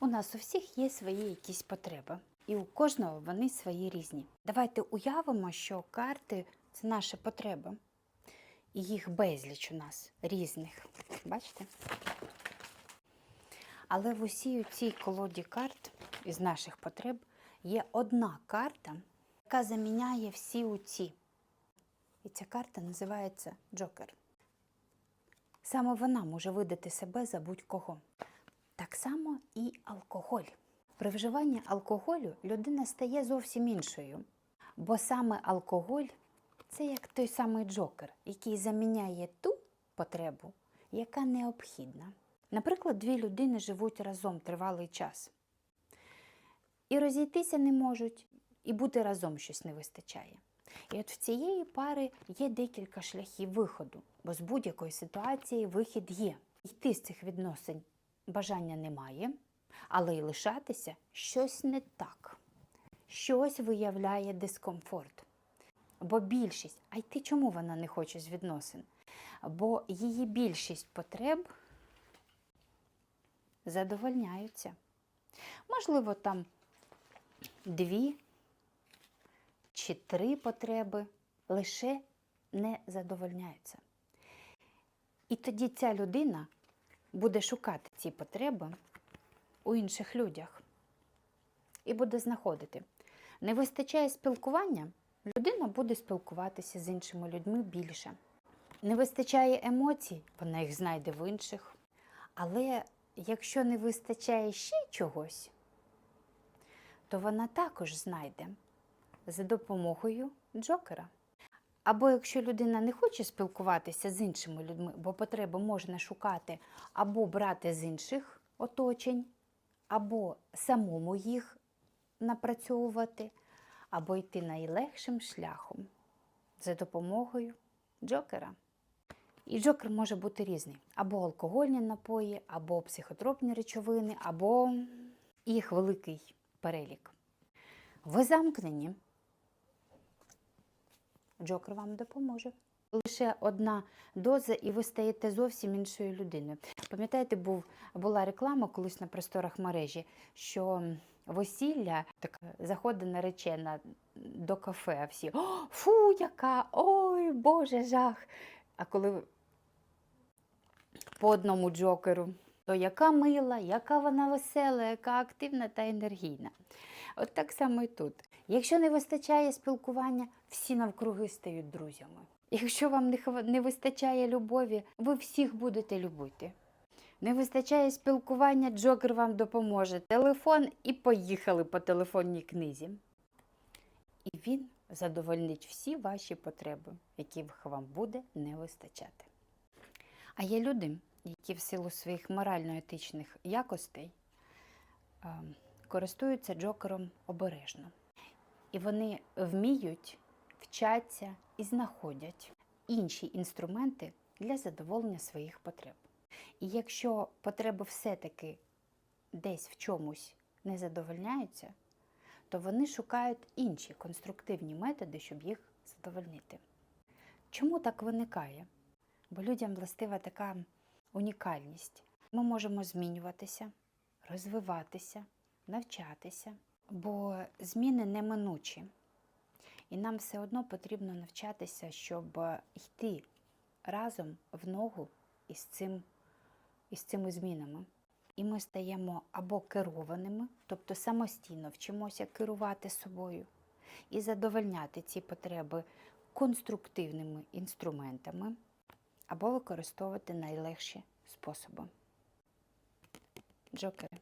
У нас у всіх є свої якісь потреби, і у кожного вони свої різні. Давайте уявимо, що карти це наші потреби. І їх безліч у нас різних. Бачите? Але в усій цій колоді карт із наших потреб є одна карта, яка заміняє всі оці. І ця карта називається Джокер. Саме вона може видати себе за будь-кого. Так само і алкоголь. При вживанні алкоголю людина стає зовсім іншою. Бо саме алкоголь це як той самий джокер, який заміняє ту потребу, яка необхідна. Наприклад, дві людини живуть разом тривалий час. І розійтися не можуть, і бути разом щось не вистачає. І от в цієї пари є декілька шляхів виходу, бо з будь-якої ситуації вихід є. Йти з цих відносин бажання немає, але й лишатися щось не так, щось виявляє дискомфорт. Бо більшість, а й ти чому вона не хоче з відносин? Бо її більшість потреб задовольняються. Можливо, там дві чи три потреби лише не задовольняються. І тоді ця людина буде шукати ці потреби у інших людях і буде знаходити. Не вистачає спілкування, людина буде спілкуватися з іншими людьми більше. Не вистачає емоцій, вона їх знайде в інших. Але якщо не вистачає ще чогось, то вона також знайде за допомогою Джокера. Або якщо людина не хоче спілкуватися з іншими людьми, бо потреби можна шукати або брати з інших оточень, або самому їх напрацьовувати, або йти найлегшим шляхом за допомогою Джокера. І Джокер може бути різний: або алкогольні напої, або психотропні речовини, або їх великий перелік. Ви замкнені. Джокер вам допоможе. Лише одна доза, і ви стаєте зовсім іншою людиною. Пам'ятаєте, був, була реклама колись на просторах мережі, що весілля так заходить наречена до кафе, а всі О, фу, яка! Ой, Боже, жах! А коли по одному джокеру, то яка мила, яка вона весела, яка активна та енергійна. От так само і тут. Якщо не вистачає спілкування, всі навкруги стають друзями. Якщо вам не, вистачає любові, ви всіх будете любити. Не вистачає спілкування, Джокер вам допоможе. Телефон і поїхали по телефонній книзі. І він задовольнить всі ваші потреби, яких вам буде не вистачати. А є люди, які в силу своїх морально-етичних якостей е, користуються джокером обережно. І вони вміють, вчаться і знаходять інші інструменти для задоволення своїх потреб. І якщо потреби все-таки десь в чомусь не задовольняються, то вони шукають інші конструктивні методи, щоб їх задовольнити. Чому так виникає? Бо людям властива така унікальність. Ми можемо змінюватися, розвиватися, навчатися, бо зміни неминучі. І нам все одно потрібно навчатися, щоб йти разом в ногу із, цим, із цими змінами. І ми стаємо або керованими, тобто самостійно вчимося керувати собою і задовольняти ці потреби конструктивними інструментами, або використовувати найлегші способи. Джокери.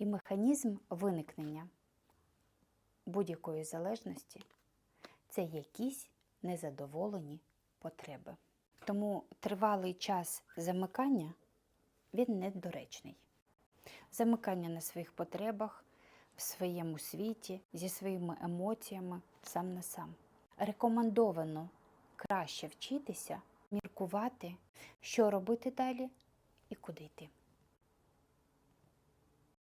І механізм виникнення будь-якої залежності це якісь незадоволені потреби. Тому тривалий час замикання він недоречний. Замикання на своїх потребах, в своєму світі, зі своїми емоціями сам на сам. Рекомендовано краще вчитися, міркувати, що робити далі і куди йти.